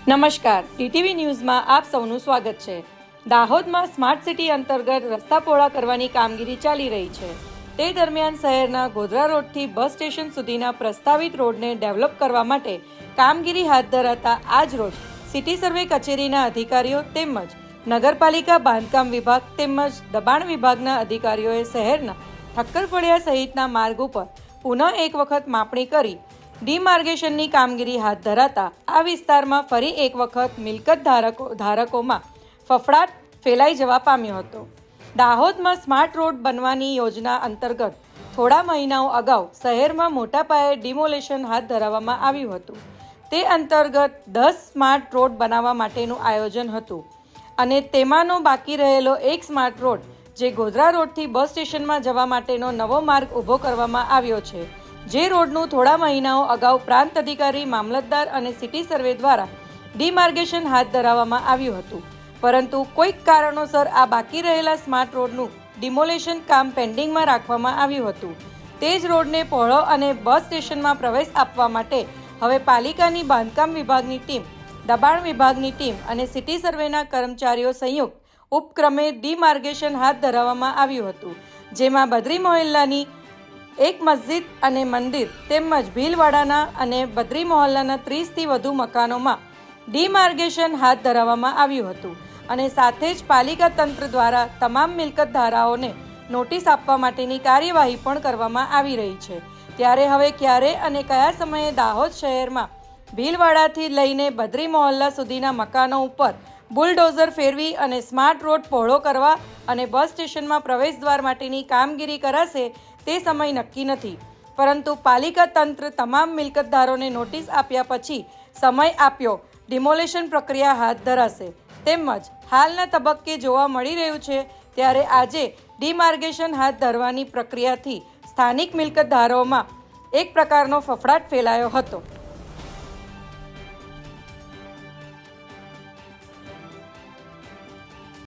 નમસ્કાર. ટીટીવી ન્યૂઝમાં આપ સૌનું સ્વાગત છે. દાહોદમાં સ્માર્ટ સિટી અંતર્ગત રસ્તા પહોળા કરવાની કામગીરી ચાલી રહી છે. તે દરમિયાન શહેરના ગોધરા રોડથી બસ સ્ટેશન સુધીના પ્રસ્તાવિત રોડને ડેવલપ કરવા માટે કામગીરી હાથ ધરાતા આજ રોજ સિટી સર્વે કચેરીના અધિકારીઓ તેમજ નગરપાલિકા બાંધકામ વિભાગ તેમજ દબાણ વિભાગના અધિકારીઓએ શહેરના ઠક્કરફળિયા સહિતના માર્ગ ઉપર પુનઃ એક વખત માપણી કરી ડીમાર્ગેશનની કામગીરી હાથ ધરાતા આ વિસ્તારમાં ફરી એક વખત મિલકત ધારકો ધારકોમાં ફફડાટ ફેલાઈ જવા પામ્યો હતો. દાહોદમાં સ્માર્ટ રોડ બનવાની યોજના અંતર્ગત થોડા મહિનાઓ અગાઉ શહેરમાં મોટા પાયે ડિમોલેશન હાથ ધરાવવામાં આવ્યું હતું. તે અંતર્ગત દસ સ્માર્ટ રોડ બનાવવા માટેનું આયોજન હતું અને તેમાંનો બાકી રહેલો એક સ્માર્ટ રોડ, જે ગોધરા રોડથી બસ સ્ટેશનમાં જવા માટેનો નવો માર્ગ ઊભો કરવામાં આવ્યો છે. જે રોડનું થોડા મહિનાઓ અગાઉ પ્રાંત અધિકારી, મામલતદાર અને સિટી સર્વે દ્વારા ડીમાર્ગેશન હાથ ધરાવવામાં આવ્યું હતું. પરંતુ કોઈક કારણોસર આ બાકી રહેલા સ્માર્ટ રોડનું ડિમોલેશન કામ પેન્ડિંગમાં રાખવામાં આવ્યું હતું. તે જ રોડને પહોળો અને બસ સ્ટેશનમાં પ્રવેશ આપવા માટે હવે પાલિકાની બાંધકામ વિભાગની ટીમ, દબાણ વિભાગની ટીમ અને સિટી સર્વેના કર્મચારીઓ સંયુક્ત ઉપક્રમે ડિમાર્ગેશન હાથ ધરાવવામાં આવ્યું હતું. જેમાં બદ્રી મોહલ્લાની એક મસ્જિદ અને મંદિર તેમજ ભીલવાડાના અને બદ્રી મોહલ્લાના ત્રીસથી વધુ મકાનોમાં ડીમાર્ગેશન હાથ ધરાવવામાં આવ્યું હતું અને સાથે જ પાલિકા તંત્ર દ્વારા તમામ મિલકત ધારાઓને નોટિસ આપવા માટેની કાર્યવાહી પણ કરવામાં આવી રહી છે. ત્યારે હવે ક્યારે અને કયા સમયે દાહોદ શહેરમાં ભીલવાડાથી લઈને બદ્રી મોહલ્લા સુધીના મકાનો ઉપર બુલડોઝર ફેરવી અને સ્માર્ટ રોડ પહોળો કરવા અને બસ સ્ટેશનમાં પ્રવેશ દ્વાર માટેની કામગીરી કરાશે તે સમય નક્કી નથી. પરંતુ પાલિકા તંત્ર તમામ મિલકતદારોને નોટિસ આપ્યા પછી સમય આપ્યો. ડિમોલેશન પ્રક્રિયા હાથ ધરાશે. તેમજ હાલના તબક્કે જોવા મળી રહ્યું છે ત્યારે આજે ડીમાર્ગેશન હાથ ધરવાની પ્રક્રિયાથી સ્થાનિક મિલકતધારોમાં એક પ્રકારનો ફફડાટ ફેલાયો હતો.